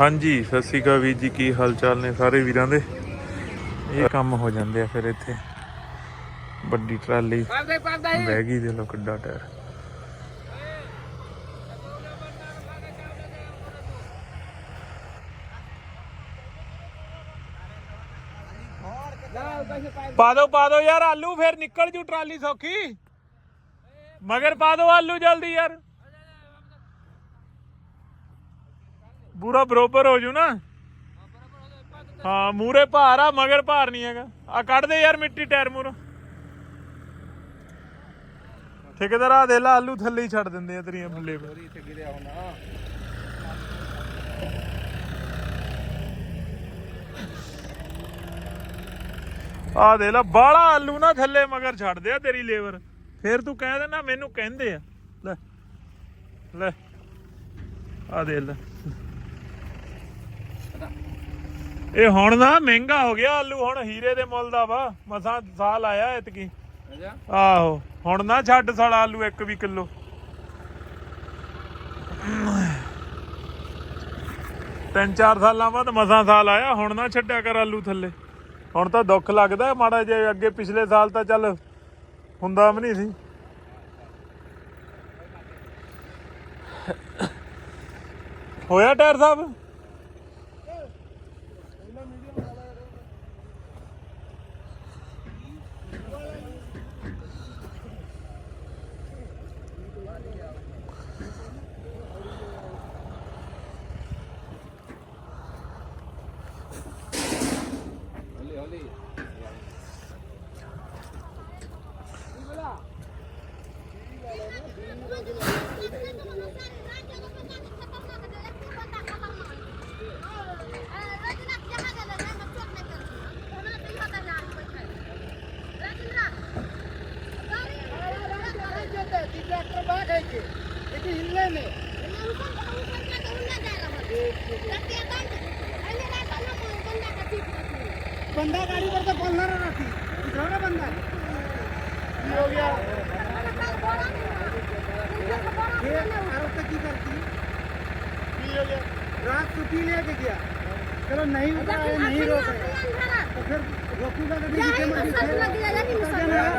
ਹਾਂਜੀ, ਸਤਿ ਸ਼੍ਰੀ ਅਕਾਲ ਵੀਰ ਜੀ, ਕੀ ਹਾਲ ਚਾਲ ਨੇ ਸਾਰੇ ਵੀਰਾਂ ਦੇ? ਇਹ ਕੰਮ ਹੋ ਜਾਂਦੇ ਆ ਫਿਰ ਇੱਥੇ। ਵੱਡੀ ਟਰਾਲੀ, ਬਹਿ ਗਈ ਦੇ ਲੋ ਕਿੱਡਾ ਟਾਇਰ। ਪਾ ਦੋ ਪਾ ਦੋ ਯਾਰ, ਆਲੂ ਫਿਰ ਨਿਕਲ ਜੂ ਟਰਾਲੀ ਸੌਖੀ। ਮਗਰ ਪਾ ਦੋ ਆਲੂ ਜਲਦੀ ਯਾਰ। ਪੂਰਾ ਬਰੋਬਰ ਹੋ ਜੂ ਨਾ। ਹਾਂ ਮੂਰੇ ਭਾਰ ਆ ਮਗਰ ਭਾਰ ਨਹੀਂ ਹੈਗਾ। ਆ ਕੱਢ ਦੇ ਯਾਰ ਮਿੱਟੀ ਟਾਇਰ ਮੂਰ। ਠੇਕੇਦਾਰ ਆ ਦੇ ਲਾ ਆਲੂ ਥੱਲੇ ਹੀ ਛੱਡ ਦਿੰਦੇ ਆ ਤੇਰੀਆਂ ਫੁੱਲੇ ਆ ਦੇ ਲਾ ਬਾਲਾ ਆਲੂ ਨਾ ਥੱਲੇ ਮਗਰ ਛੱਡ ਦੇ ਆ ਤੇਰੀ ਲੇਬਰ। ਫੇਰ ਤੂੰ ਕਹਿ ਦੇਣਾ ਮੈਨੂੰ ਕਹਿੰਦੇ ਆ। ਲੈ ਲੈ। ਆ ਦੇ ਲੈ। ਇਹ ਹੁਣ ਨਾ ਮਹਿੰਗਾ ਹੋ ਗਿਆ ਆਲੂ ਹੁਣ ਹੀਰੇ ਦੇ ਮੁੱਲ ਦਾ ਵਾ। ਮਸਾਂ ਸਾਲ ਆਇਆ ਇਤਕੀ। ਆਹੋ ਹੁਣ ਨਾ ਛੱਡ ਸਾਲਾ ਆਲੂ ਇੱਕ ਵੀ ਕਿਲੋ। ਤਿੰਨ ਚਾਰ ਸਾਲਾਂ ਬਾਅਦ ਮਸਾਂ ਸਾਲ ਆਇਆ ਹੁਣ ਨਾ ਛੱਡਿਆ ਕਰ ਆਲੂ ਥੱਲੇ। ਹੁਣ ਤਾਂ ਦੁੱਖ ਲੱਗਦਾ ਮਾੜਾ ਜੇ ਅੱਗੇ ਪਿਛਲੇ ਸਾਲ ਤਾਂ ਚੱਲ ਹੁੰਦਾ ਵੀ ਨਹੀਂ ਸੀ। ਹੋਇਆ ਟਾਇਰ ਸਾਹਿਬ?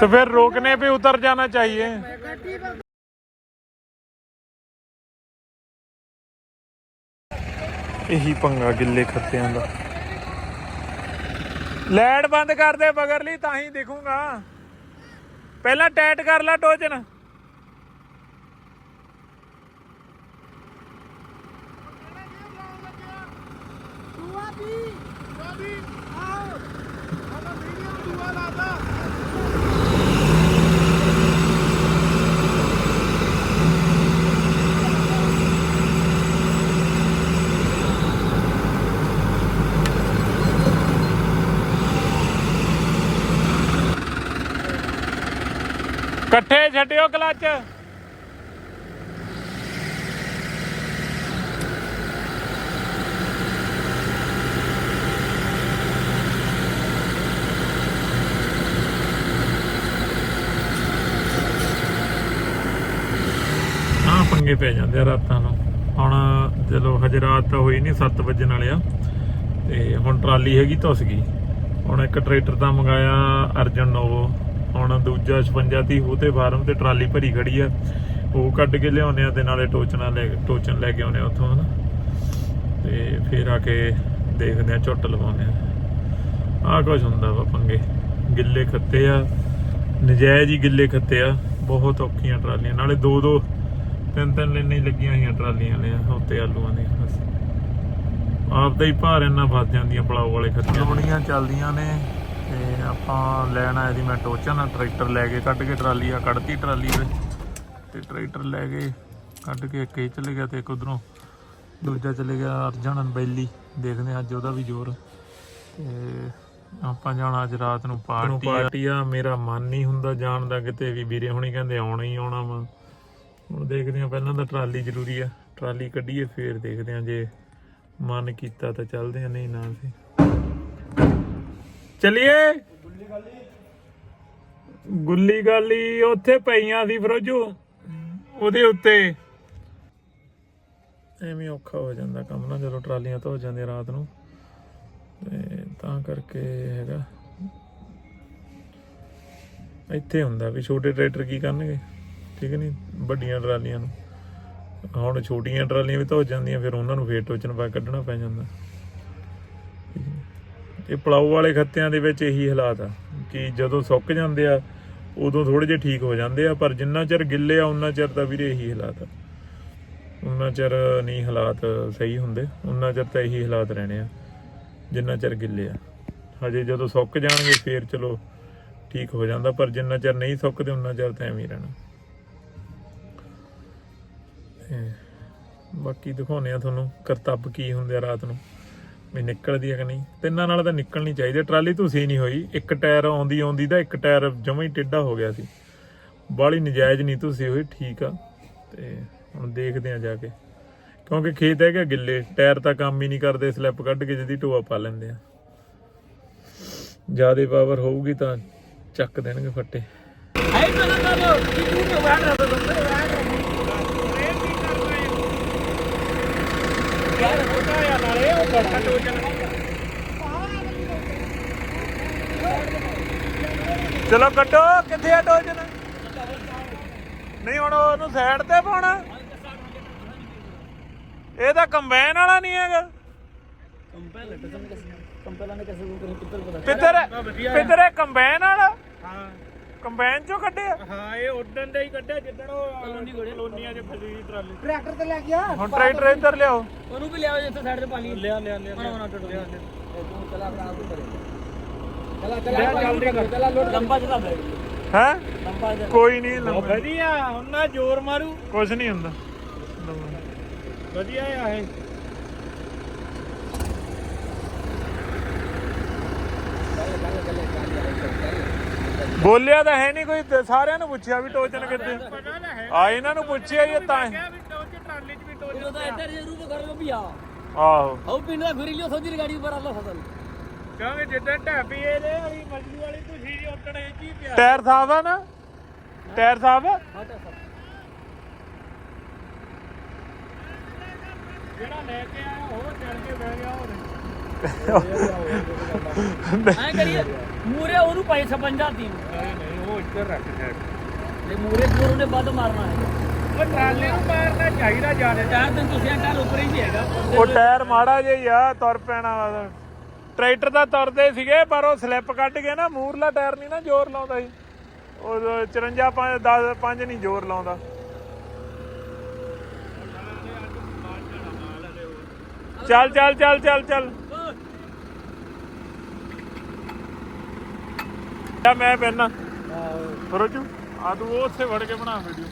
तो फिर रोकने पे उतर जाना चाहिए गड्डी पर ਇਹੀ ਪੰਗਾ ਗਿੱਲੇ ਖੱਤਿਆਂ ਦਾ ਲਾਈਟ ਬੰਦ ਕਰ ਦੇ ਬਗਰਲੀ ਤਾਂ ਹੀ ਦਿਖੂਗਾ ਪਹਿਲਾਂ ਟਾਈਟ ਕਰ ਲੈ ਟੋਚਨ ਇਕੱਠੇ ਛੱਡਿਓ ਕਲੱਚ। ਆ ਪੰਗੇ ਪੈ ਜਾਂਦੇ ਆ ਰਾਤਾਂ ਨੂੰ। ਹੁਣ ਚਲੋ ਹਜੇ ਰਾਤ ਤਾਂ ਹੋਈ ਨਹੀਂ 7 ਵਜਣ ਵਾਲੇ ਆ। ਤੇ ਹੁਣ ਟਰਾਲੀ ਹੈਗੀ ਧੁੱਸ ਗਈ। ਹੁਣ ਇੱਕ ਟਰੈਕਟਰ ਤਾਂ ਮੰਗਾਇਆ ਅਰਜਨ ਨੋਵੋ। ਹੁਣ ਦੂਜਾ 56 30 ਉਹਤੇ ਫਾਰਮ ਤੇ ਟਰਾਲੀ ਭਰੀ ਖੜੀ ਆ। ਉਹ ਕੱਢ ਕੇ ਲਿਆਉਂਦੇ ਆ ਤੇ ਨਾਲੇ ਟੋਚਣਾ ਲੈ ਟੋਚਨ ਲੈ ਕੇ ਆਉਂਦੇ ਉੱਥੋਂ, ਹਨਾ। ਤੇ ਫੇਰ ਆ ਕੇ ਦੇਖਦੇ ਆ, ਝੁੱਟ ਲਵਾਉਂਦੇ ਆ। ਆ ਕੁਝ ਹੁੰਦਾ ਵਾ ਪੰਗੇ। ਗਿੱਲੇ ਖੱਤੇ ਆ। ਨਜਾਇਜ਼ ਹੀ ਗਿੱਲੇ ਖੱਤੇ ਆ। ਬਹੁਤ ਔਖੀਆਂ ਟਰਾਲੀਆਂ। ਨਾਲੇ ਦੋ ਦੋ, ਤਿੰਨ ਤਿੰਨ ਲੈਣੇ ਲੱਗੀਆਂ ਹੋਈਆਂ ਟਰਾਲੀਆਂ ਨੇ ਉੱਤੇ ਆਲੂਆਂ ਦੀਆਂ, ਬਸ। ਆਪਦਾ ਹੀ ਭਾਰ ਇੰਨਾ ਫਸ ਜਾਂਦੀਆਂ ਪਲਾਉ ਵਾਲੇ ਖੱਤੀਆਂ ਬੜੀਆਂ ਚੱਲਦੀਆਂ ਨੇ। ਤੇ ਆਪਾਂ ਲੈਣ ਆਏ ਸੀ ਮੈਂ ਟੋਚਾ ਨਾਲ ਟਰੈਕਟਰ ਲੈ ਕੇ ਕੱਢ ਕੇ ਟਰਾਲੀ ਆ ਕੱਢਤੀ ਟਰਾਲੀ ਵਿੱਚ ਤੇ ਟਰੈਕਟਰ ਲੈ ਕੇ ਕੱਢ ਕੇ ਇੱਕ ਇਹ ਚਲੇ ਗਿਆ ਤੇ ਇੱਕ ਉਧਰੋਂ ਦੂਜਾ ਚਲੇ ਗਿਆ ਅਰਜਨ ਬੈਲੀ। ਦੇਖਦੇ ਹਾਂ ਅੱਜ ਉਹਦਾ ਵੀ ਜ਼ੋਰ। ਤੇ ਆਪਾਂ ਜਾਣਾ ਅੱਜ ਰਾਤ ਨੂੰ ਪਾਰਟੀ ਪਾਰਟੀ ਆ ਮੇਰਾ ਮਨ ਨਹੀਂ ਹੁੰਦਾ ਜਾਣ ਦਾ ਕਿਤੇ ਵੀ। ਵੀਰੇ ਹੁਣੀ ਕਹਿੰਦੇ ਆਉਣਾ ਹੀ ਆਉਣਾ ਵਾ। ਹੁਣ ਦੇਖਦੇ ਆ ਪਹਿਲਾਂ ਤਾਂ ਟਰਾਲੀ ਜ਼ਰੂਰੀ ਆ। ਟਰਾਲੀ ਕੱਢੀਏ ਫੇਰ ਦੇਖਦੇ ਆ ਜੇ ਮਨ ਕੀਤਾ ਤਾਂ ਚੱਲਦੇ ਆ ਨਹੀਂ ਨਾ ਸੀ ਚਲਿਏ। ਗੁੱਲੀ ਗਾਲੀ ਉੱਥੇ ਪਈਆਂ ਸੀ ਫਰੋਜੋ ਉਹਦੇ ਉੱਤੇ। ਐਵੇਂ ਔਖਾ ਹੋ ਜਾਂਦਾ ਕੰਮ ਨਾ, ਜਦੋਂ ਟਰਾਲੀਆਂ ਧੋ ਜਾਂਦੀਆਂ ਰਾਤ ਨੂੰ। ਤੇ ਤਾਂ ਕਰਕੇ ਹੈਗਾ। ਇੱਥੇ ਹੁੰਦਾ ਵੀ ਛੋਟੇ ਟਰੈਕਟਰ ਕੀ ਕਰਨਗੇ? ਠੀਕ ਨਹੀਂ? ਵੱਡੀਆਂ ਟਰਾਲੀਆਂ ਨੂੰ। ਹੁਣ ਛੋਟੀਆਂ ਟਰਾਲੀਆਂ ਵੀ ਧੋ ਜਾਂਦੀਆਂ, ਫਿਰ ਉਹਨਾਂ ਨੂੰ ਫੇਰ ਟੋਚਨ ਪਾ ਕੱਢਣਾ ਪੈ ਜਾਂਦਾ। ਇਹ ਪਲਾਊ ਵਾਲੇ ਖੱਤਿਆਂ ਦੇ ਵਿੱਚ ਇਹੀ ਹਾਲਾਤ ਆ ਕਿ ਜਦੋਂ ਸੁੱਕ ਜਾਂਦੇ ਆ, ਉਦੋਂ ਥੋੜੇ ਜਿਹਾ ਠੀਕ ਹੋ ਜਾਂਦੇ ਆ, ਪਰ ਜਿੰਨਾ ਚਿਰ ਗਿੱਲੇ ਆ ਉਹਨਾਂ ਚਿਰ ਤਾਂ ਵੀਰੇ ਇਹੀ ਹਾਲਾਤ ਆ। ਉਹਨਾਂ ਚਿਰ ਨਹੀਂ ਹਾਲਾਤ ਸਹੀ ਹੁੰਦੇ ਉਹਨਾਂ ਚਿਰ ਤਾਂ ਇਹੀ ਹਾਲਾਤ ਰਹਿਣੇ ਆ, ਜਿੰਨਾ ਚਿਰ ਗਿੱਲੇ ਆ। ਹਜੇ ਜਦੋਂ ਸੁੱਕ ਜਾਣਗੇ, ਫੇਰ ਚਲੋ ਠੀਕ ਹੋ ਜਾਂਦਾ, ਪਰ ਜਿੰਨਾ ਚਿਰ ਨਹੀਂ ਸੁੱਕਦੇ ਉਹਨਾਂ ਚਿਰ ਤਾਂ ਐਵੇਂ ਹੀ ਰਹਿਣਾ। ਬਾਕੀ ਦਿਖਾਉਨੇ ਆ ਤੁਹਾਨੂੰ ਕਰਤੱਬ ਕੀ ਹੁੰਦੇ ਆ ਰਾਤ ਨੂੰ। ਵੀ ਨਿਕਲਦੀ ਆ ਕਿ ਨਹੀਂ? ਤਿੰਨਾਂ ਨਾਲ ਤਾਂ ਨਿਕਲਣੀ ਚਾਹੀਦੀ ਟਰਾਲੀ ਤੁਸੀਂ ਨਹੀਂ ਹੋਈ। ਇੱਕ ਟਾਇਰ ਆਉਂਦੀ ਆਉਂਦੀ ਦਾ, ਇੱਕ ਟਾਇਰ ਜਮਾਂ ਹੀ ਟੇਢਾ ਹੋ ਗਿਆ ਸੀ। ਬਾਹਲੀ ਨਜਾਇਜ਼ ਨਹੀਂ ਤੁਸੀਂ ਹੋਈ ਠੀਕ ਆ। ਤੇ ਹੁਣ ਦੇਖਦੇ ਆ ਜਾ ਕੇ। ਕਿਉਂਕਿ ਖੇਤ ਹੈਗਾ ਗਿੱਲੇ, ਟਾਇਰ ਤਾਂ ਕੰਮ ਹੀ ਨਹੀਂ ਕਰਦੇ, ਸਲਿੱਪ ਕੱਢ ਕੇ ਜਦੀ ਢੋਆ ਪਾ ਲੈਂਦੇ ਆ। ਜਿਆਦੇ ਪਾਵਰ ਹੋਊਗੀ ਤਾਂ ਚੱਕ ਦੇਣਗੇ ਫੱਟੇ। ਚਲੋ ਕੱਢੋ ਕਿੱਥੇ ਆ ਟੋਜਨ? ਨਹੀਂ ਹੁਣ ਉਹਨੂੰ ਸਾਈਡ ਤੇ ਪਾਉਣਾ। ਇਹ ਤਾਂ ਕੰਬਾਈਨ ਵਾਲਾ ਨਹੀਂ ਹੈਗਾ। ਪਿੱਤਰ ਪਿੱਤਰ ਇਹ ਕੰਬਾਈਨ ਵਾਲਾ? ਹਾਂ। ਕੰਬਾਈਨ ਚੋਂ ਕੱਢਿਆ ਹਾਂ ਇਹ ਉਦੋਂ ਦਾ ਹੀ ਕੱਢਿਆ ਜਿੱਦਣ ਉਹ ਕਲੋਨੀ ਕੋਲੇ। ਕਲੋਨੀਆਂ 'ਚ ਫਸੀ ਟਰਾਲੀ ਟਰੈਕਟਰ ਤੇ ਲੈ ਗਿਆ ਹੁਣ ਟਰੈਕਟਰ ਇੱਧਰ ਲਿਆਓ। ਉਹਨੂੰ ਵੀ ਲਿਆਓ ਜਿੱਥੇ ਸਾਈਡ ਤੇ ਪਾਲੀ ਲਿਆ ਲਿਆ ਲਿਆ ਬਣਾ ਬਣਾ ਟੁੱਟ ਗਿਆ ਤੂੰ ਚਲਾ ਆਪਣਾ ਆਪ ਕਰੇ। ਚਲਾ ਚਲਾ ਜਲਦੀ ਕਰ। ਚਲਾ ਲੋਡ। ਲੰਬਾ ਚਲਾ ਬੈ ਹੈ? ਲੰਬਾ ਕੋਈ ਨਹੀਂ ਲੰਬਾ। ਵਧੀਆ ਹੁਣ ਨਾ ਜ਼ੋਰ ਮਾਰੂ। ਕੁਝ ਨਹੀਂ ਹੁੰਦਾ। ਵਧੀਆ ਆ ਇਹ। ਬੋਲਿਆ ਤਾਂ ਹੈ ਨਹੀਂ ਕੋਈ ਤੇ ਸਾਰਿਆਂ ਨੂੰ ਪੁੱਛਿਆ ਵੀ ਟੋਚਨ ਕਿੱਥੇ? ਆ ਇਹਨਾਂ ਨੂੰ ਪੁੱਛਿਆ ਹੀ ਆ ਤਾਂ ਹੀ। ਕਿਹਾ ਵੀ ਟੋਚ ਟਰਾਲੀ 'ਚ ਵੀ ਟੋਚ ਉਹ ਤਾਂ ਇੱਧਰ ਜੇ ਰੂਪ ਕਰ ਲੋ ਵੀ ਆ। ਆਹੋ। ਉਹ ਪਿੰਡ ਦਾ ਘੁਰੀ ਲਿਓ ਸੋਦੀ ਗਾੜੀ ਉੱਪਰ ਆਲਾ ਫਸਲ। ਕਿਉਂਕਿ ਜਿੱਦਾਂ ਢਾਬੀ ਇਹਦੇ ਵਾਲੀ ਮਜਲੂ ਵਾਲੀ ਤੁਸੀਂ ਜੀ ਉੱਤੜ ਇਹ ਕੀ ਪਿਆ। ਟਾਇਰ ਸਾਫ਼ ਆ ਨਾ? ਟਾਇਰ ਸਾਫ਼ ਆ? ਜਿਹੜਾ ਲੈ ਕੇ ਆਇਆ ਉਹ ਚੜ ਕੇ ਬਹਿ ਗਿਆ ਉਹ ਐ ਕਰੀਏ ਮੂਰੇ ਉਹਨੂੰ ਪਾਈ 56 ਤੀ। ਨਹੀਂ ਨਹੀਂ ਉਹ ਇੱਧਰ ਰੱਖ ਸਾਈਡ ਤੇ ਮੂਰੇ ਜੋਰ ਉਹਨੇ ਵੱਧ ਮਾਰਨਾ ਹੈ ਉਹ ਟਰਾਲੀ ਨੂੰ ਮਾਰਨਾ ਚਾਹੀਦਾ ਜਾਣੇ ਚਾਰ ਦਿਨ ਤੁਸੀਂ ਅੰਕਲ ਉੱਪਰ ਹੀ ਹੈਗਾ। ਉਹ ਟਾਇਰ ਮਾੜਾ ਜਿਹਾ ਹੀ ਤੁਰ ਪੈਣਾ ਟਰੈਕਟਰ ਤਾਂ ਤੁਰਦੇ ਸੀਗੇ, ਪਰ ਉਹ ਸਲਿੱਪ ਕੱਢ ਕੇ ਨਾ ਮੂਰਲਾ ਟਾਇਰ ਨਹੀਂ ਨਾ ਜ਼ੋਰ ਲਾਉਂਦਾ ਸੀ। ਉਹ 54 5 10 5 ਨਹੀਂ ਜ਼ੋਰ ਲਾਉਂਦਾ। ਚੱਲ ਚੱਲ ਚੱਲ ਚੱਲ ਚੱਲ। ਆ ਮੈਂ ਪੈਣਾ ਫਰੋਜੂ ਆ ਤੂੰ ਉਹ ਉੱਥੇ ਵੜ ਕੇ ਬਣਾ ਵੀਡੀਓ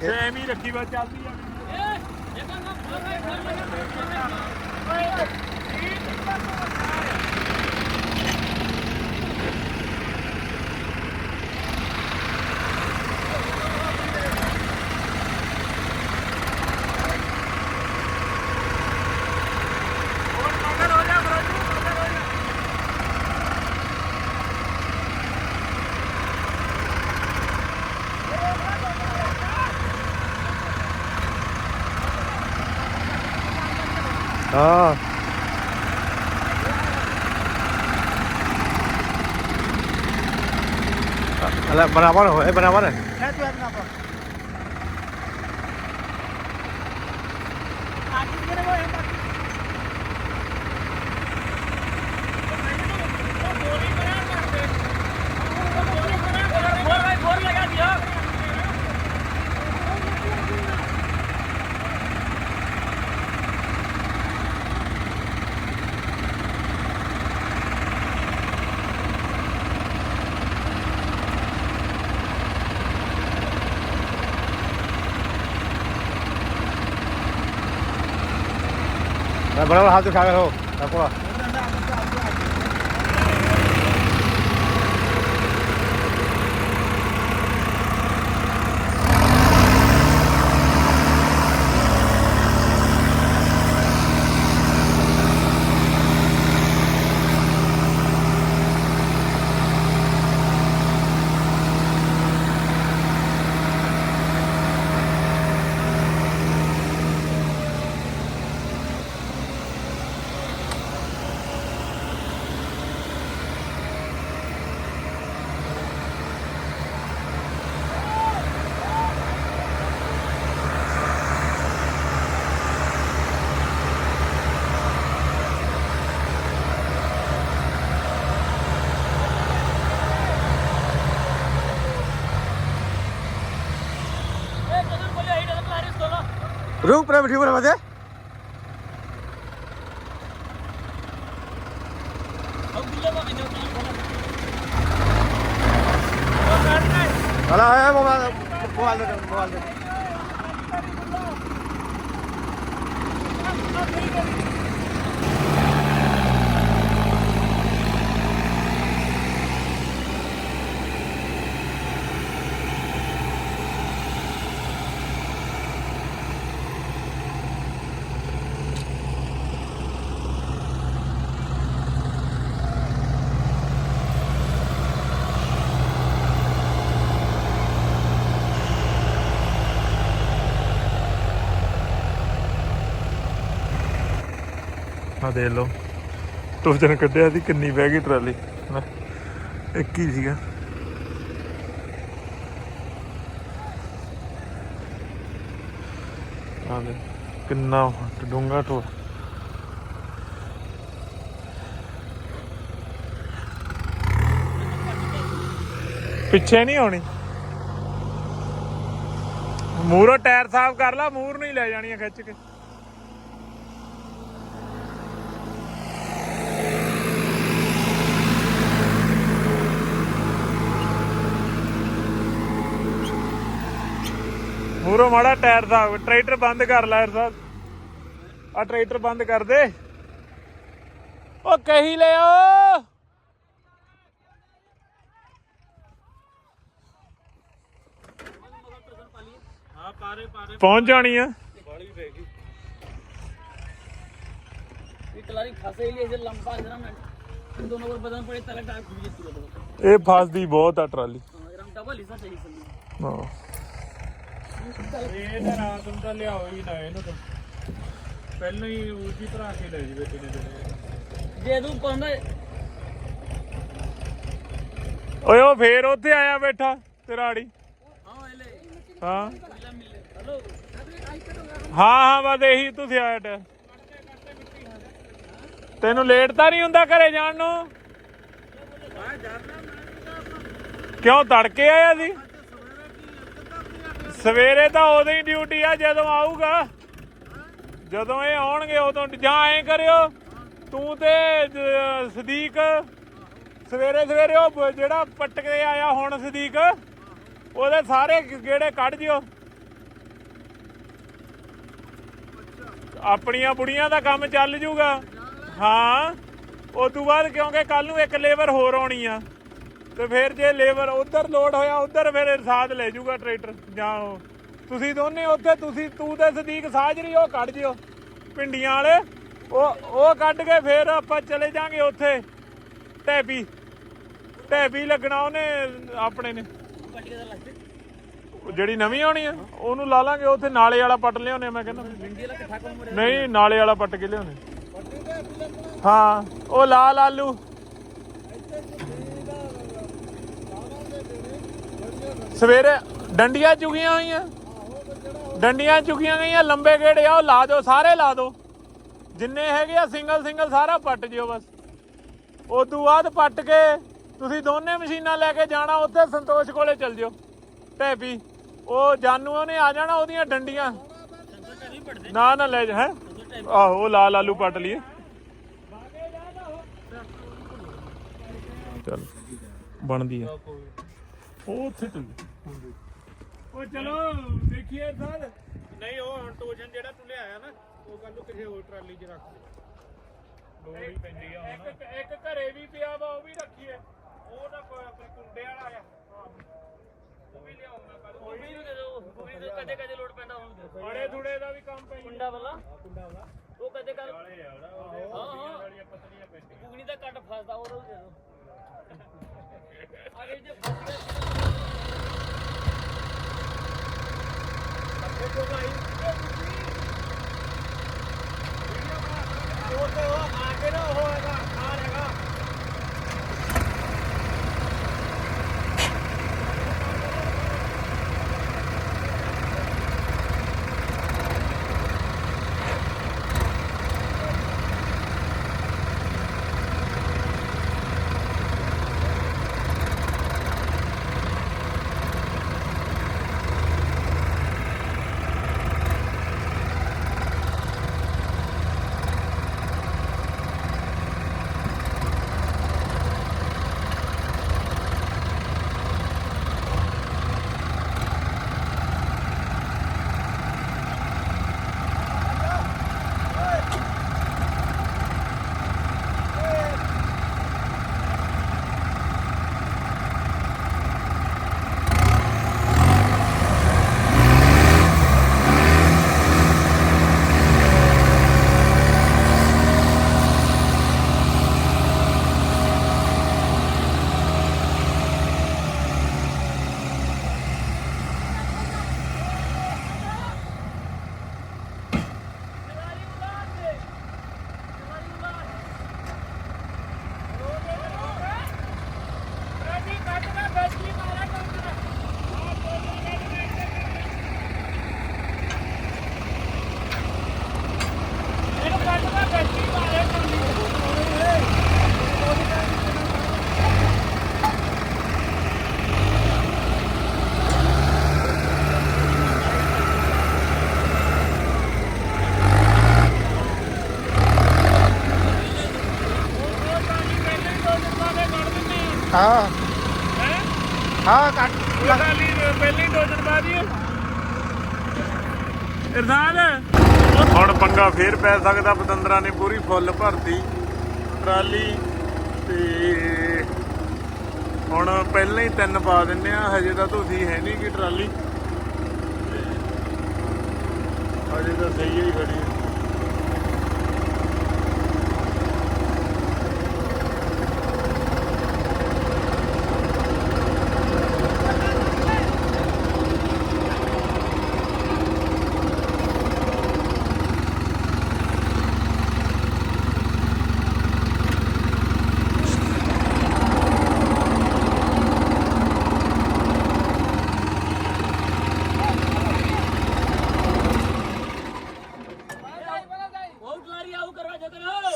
ਤੇ ਐਵੇਂ ਹੀ ਰੱਖੀ ਵਾ ਚੱਲਦੀ ਆ ਵੀਡੀਓ। Ah. એટલે બરાબર હોય બરાબર ને બરાબર સાચું ખાવે હો Room para abrir para? ਦੇਖ ਲਓ। ਟੋਜਨ ਕੱਢਿਆ ਸੀ, ਕਿੰਨੀ ਬਹਿ ਗਈ ਟਰਾਲੀ। ਇੱਕ ਹੀ ਸੀਗਾ। ਆ ਦੇ ਕਿੰਨਾ ਡੂੰਗਾ ਟੋ ਪਿੱਛੇ ਨਹੀਂ ਆਉਣੀ। ਮੂਰੋ ਟਾਇਰ ਸਾਫ਼ ਕਰ ਲਾ ਮੂਰ ਨਹੀਂ ਲੈ ਜਾਣੀਆਂ ਖਿੱਚ ਕੇ। ਮੂਰੋ ਮਾੜਾ ਟਾਇਰ ਦਾ ਟਰੈਕਟਰ ਬੰਦ ਕਰ ਲੈ ਸਾਹਿਬ। ਆ ਟਰੈਕਟਰ ਬੰਦ ਕਰ ਦੇ। ਉਹ ਕਹੀ ਲੈ ਓ ਪਹੁੰਚ ਜਾਣੀ ਆ। ਇਹ ਫਸਦੀ ਬਹੁਤ ਆ ਟਰਾਲੀ। ਹਾਂ। ਲਿਆਓ ਹੀ ਓਏ ਉਹ ਫੇਰ ਉੱਥੇ ਆਇਆ ਬੈਠਾ ਤੇਰਾ ਆੜੀ ਹਾਂ। ਹਾਂ ਹਾਂ, ਬਸ ਇਹੀ ਤੁਸੀਂ ਆਇਆ ਟੈ ਤੈਨੂੰ ਲੇਟ ਤਾਂ ਨਹੀਂ ਹੁੰਦਾ ਘਰੇ ਜਾਣ ਨੂੰ? ਕਿਉਂ ਤੜਕੇ ਆਇਆ ਸੀ? ਸਵੇਰੇ ਤਾਂ ਉਦੋਂ ਹੀ ਡਿਊਟੀ ਆ, ਜਦੋਂ ਆਊਗਾ। ਜਦੋਂ ਇਹ ਆਉਣਗੇ, ਉਦੋਂ ਜਾਂ ਐਂ ਕਰਿਓ, ਤੂੰ ਤੇ ਸਦੀਕ, ਸਵੇਰੇ ਸਵੇਰੇ ਉਹ ਜਿਹੜਾ ਪੱਟ ਕੇ ਆਇਆ ਹੁਣ ਸਦੀਕ, ਉਹਦੇ ਸਾਰੇ ਗੇੜੇ ਕੱਢ ਜਿਓ। ਆਪਣੀਆਂ ਬੁੜੀਆਂ ਦਾ ਕੰਮ ਚੱਲ ਜੂਗਾ। ਹਾਂ ਉਸ ਤੋਂ ਬਾਅਦ ਕਿਉਂਕਿ ਕੱਲ ਨੂੰ ਇੱਕ ਲੇਬਰ ਹੋਰ ਆਉਣੀ ਆ। ਤੇ ਫਿਰ ਜੇ ਲੇਬਰ ਉਧਰ ਲੋਡ ਹੋਇਆ, ਉਧਰ ਫਿਰ ਇਰਸ਼ਾਦ ਲੈ ਜਾਊਗਾ ਟਰੈਕਟਰ ਜਾਂ ਤੁਸੀਂ ਦੋਨੇ ਉੱਥੇ, ਤੁਸੀਂ, ਤੂੰ ਤੇ ਸਦੀਕ ਸਾਜਰੀ ਉਹ ਕੱਢ ਜਿਓ। ਪਿੰਡੀਆਂ ਵਾਲੇ, ਉਹ ਉਹ ਕੱਢ ਕੇ ਫਿਰ ਆਪਾਂ ਚਲੇ ਜਾਾਂਗੇ ਉੱਥੇ। ਟੈਪੀ ਟੈਪੀ ਲੱਗਣਾ ਉਹਨੇ, ਆਪਣੇ ਨੇ। ਜਿਹੜੀ ਨਵੀਂ ਆਉਣੀ ਆ, ਉਹਨੂੰ ਲਾ ਲਾਂਗੇ ਉੱਥੇ, ਨਾਲੇ ਵਾਲਾ ਪੱਟ ਲਿਆਉਣੇ ਮੈਂ ਕਹਿੰਦਾ। ਨਹੀਂ, ਨਾਲੇ ਵਾਲਾ ਪੱਟ ਕੇ ਲਿਆਉਣੇ। ਹਾਂ, ਉਹ ਲਾਲ। ਆਲੂ ਸਵੇਰੇ ਡੰਡੀਆਂ ਚੁਗੀਆਂ ਹੋਈਆਂ। ਡੰਡੀਆਂ ਚੁਗੀਆਂ ਗਈਆਂ, ਲੰਬੇ ਗੇੜੇ ਆ, ਉਹ ਲਾ ਦਿਓ, ਸਾਰੇ ਲਾ ਦਿਓ। ਜਿੰਨੇ ਹੈਗੇ ਆ ਸਿੰਗਲ ਸਿੰਗਲ ਸਾਰਾ ਪੱਟ ਜਿਓ ਬਸ। ਉਸ ਬਾਅਦ ਪੱਟ ਕੇ ਤੁਸੀਂ ਦੋਨੇ ਮਸ਼ੀਨਾਂ ਲੈ ਕੇ ਜਾਣਾ, ਉੱਥੇ ਸੰਤੋਸ਼ ਕੋਲੇ ਚੱਲ ਜਿਓ। ਢੈਪੀ ਉਹ ਜਾਨੂ ਉਹਨੇ ਆ ਜਾਣਾ ਉਹਦੀਆਂ ਡੰਡੀਆਂ। ਨਾ ਨਾ, ਲੈ ਜਾ, ਹੈ। ਆਹੋ ਲਾ ਲਾਲੂ ਪੱਟ ਲਈਏ। ਚੱਲ, ਬਣਦੀ ਆ। ਉਹ ਉੱਥੇ ਟੁੱਲੇ ਉਹ ਚਲੋ ਦੇਖੀਏ ਸਰ। ਨਹੀਂ ਉਹ ਹੁਣ ਟੋਸ਼ਨ ਜਿਹੜਾ ਤੂੰ ਲਿਆਇਆ ਨਾ ਉਹ ਕੱਲ ਨੂੰ ਕਿਸੇ ਹੋਰ ਟਰਾਲੀ 'ਚ ਰੱਖ ਦੇ। ਲੋੜ ਹੀ ਪੈਂਦੀ ਆ ਹੁਣ। ਇੱਕ ਇੱਕ ਘਰੇ ਵੀ ਪਿਆ ਵਾ ਉਹ ਵੀ ਰੱਖੀਏ। ਉਹ ਨਾ ਕੋਈ ਆਪਣੇ ਕੁੰਡੇ ਵਾਲਾ ਆ। ਉਹ ਵੀ ਲਿਆਉਣਾ ਕੱਲ ਉਹ ਵੀ ਦੇ ਦੋ ਉਹ ਵੀ ਕਦੇ ਕਦੇ ਲੋੜ ਪੈਂਦਾ ਹੁਣ ਬੜੇ ਧੂੜੇ ਦਾ ਵੀ ਕੰਮ ਪਈ ਕੁੰਡਾ ਵਾਲਾ? ਕੁੰਡਾ ਵਾਲਾ। ਉਹ ਕਦੇ ਕੱਲ ਹਾਂ ਹਾਂ। ਪਤਲੀਆਂ ਪਤਲੀਆਂ ਪੈਂਦੀਆਂ। ਕੁਗਣੀ ਦਾ ਕੱਟ ਫਸਦਾ ਉਹ ਦੇ ਦੋ ਉਹ ਤੇ ਉਹ ਆ ਕੇ ਨਾ ਉਹ ਹੁਣ ਪੰਗਾ ਫੇਰ ਪੈ ਸਕਦਾ, ਪਤੰਦਰਾਂ ਨੇ ਪੂਰੀ ਫੁੱਲ ਭਰਤੀ ਟਰਾਲੀ ਤੇ ਹੁਣ ਪਹਿਲਾਂ ਹੀ ਤਿੰਨ ਪਾ ਦਿੰਨੇ ਆ, ਹਜੇ ਤਾਂ ਤੁਸੀਂ ਹੈ ਨਹੀਂ ਕਿ ਟਰਾਲੀ। ਤੇ ਹਜੇ ਤਾਂ ਸਹੀ ਹੀ ਖੜੀ।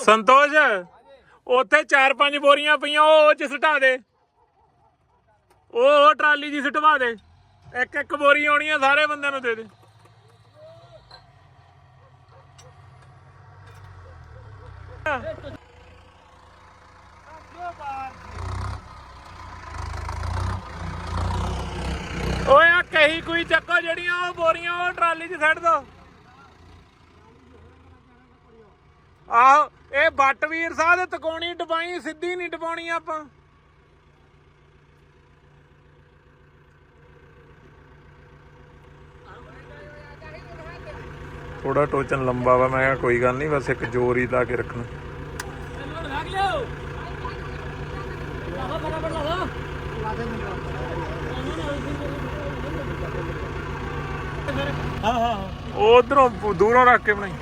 ਸੰਤੋਸ਼, ਉੱਥੇ ਚਾਰ ਪੰਜ ਬੋਰੀਆਂ ਪਈਆਂ, ਉਹ ਚ ਸਟਾ ਦੇ। ਉਹ ਟਰਾਲੀ ਜੀ ਸਟਵਾ ਦੇ। ਇੱਕ ਇੱਕ ਬੋਰੀ ਆਉਣੀ ਆ, ਸਾਰੇ ਬੰਦਿਆਂ ਨੂੰ ਦੇ ਦੇ। ਓਏ ਆ ਕਹੀ ਕੋਈ ਚੱਕੋ ਜਿਹੜੀਆਂ ਉਹ ਬੋਰੀਆਂ ਉਹ ਟਰਾਲੀ 'ਚ ਸੱਟ ਦੋ। ਆਹੋ ਇਹ ਬਟਵੀਰ ਸਾਹਿਬ ਦੇ ਤਕੋਣੀ ਡਬਾਈ ਸਿੱਧੀ ਨਹੀਂ ਡਬਾਉਣੀ ਆਪਾਂ। ਥੋੜਾ ਟੋਚਨ ਲੰਬਾ ਵਾ ਮੈਂ ਕਿਹਾ ਕੋਈ ਗੱਲ ਨਹੀਂ ਬਸ ਇੱਕ ਜੋਰ ਹੀ ਲਾ ਕੇ ਰੱਖਣਾ। ਹਾਂ ਹਾਂ ਉਧਰੋਂ ਦੂਰੋਂ ਰੱਖ ਕੇ ਬਣਾਈ।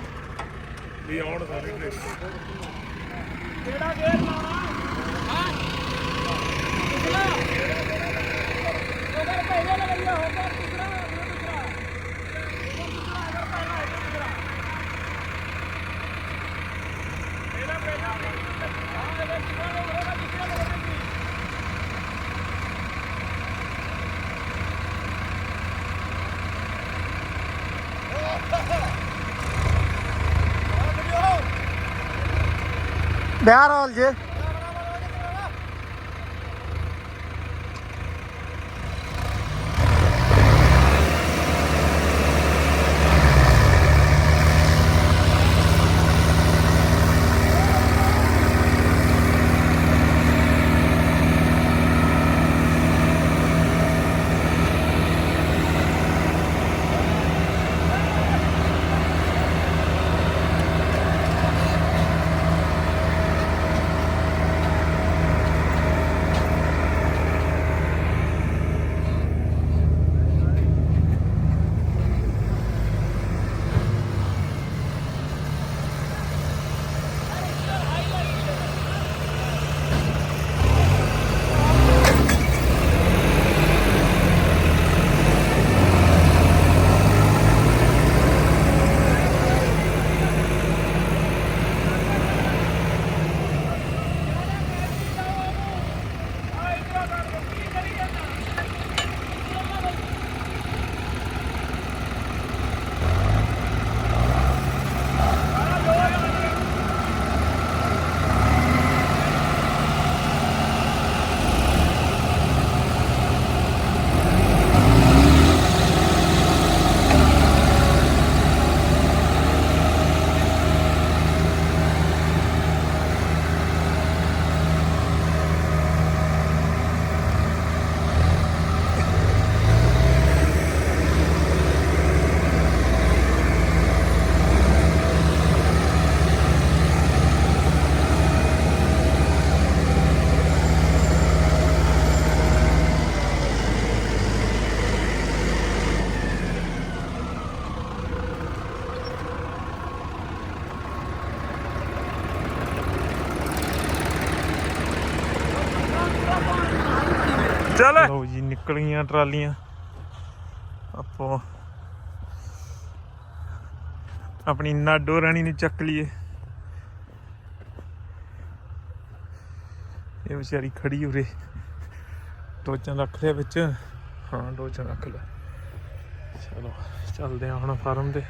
ਵੀ ਆਉਣ ਸਾਰੇ ਟ੍ਰੇਸ ਕਿਹੜਾ ਗੇਅਰ ਲਾਉਣਾ? ਹਾਂ? ਪਿਛਲਾ ਉਹਦਾ ਪਹਿਲੇ ਲਗਾਇਆ ਹੋਗਾ ਪਿਛਲਾ ਦੂਸਰਾ ਪਹਿਲਾ ਪਹਿਲਾ ਪਹਿਲਾ ਪਹਿਲਾ బేరాలు చే ਲਓ ਟਰਾਲੀਆਂ। ਆਪੋ ਆਪਣੀ ਨਾਡੋ ਰਾਣੀ ਨੂੰ ਚੱਕ ਲਈਏ। ਇਹ ਵਿਚਾਰੀ ਖੜੀ ਉਰੇ। ਟੋਚਨ ਰੱਖ ਲਿਆ ਵਿੱਚ। ਹਾਂ ਟੋਚਨ ਰੱਖ ਲਿਆ। ਚਲੋ, ਚੱਲਦੇ ਆ ਹੁਣ ਫਾਰਮ ਤੇ।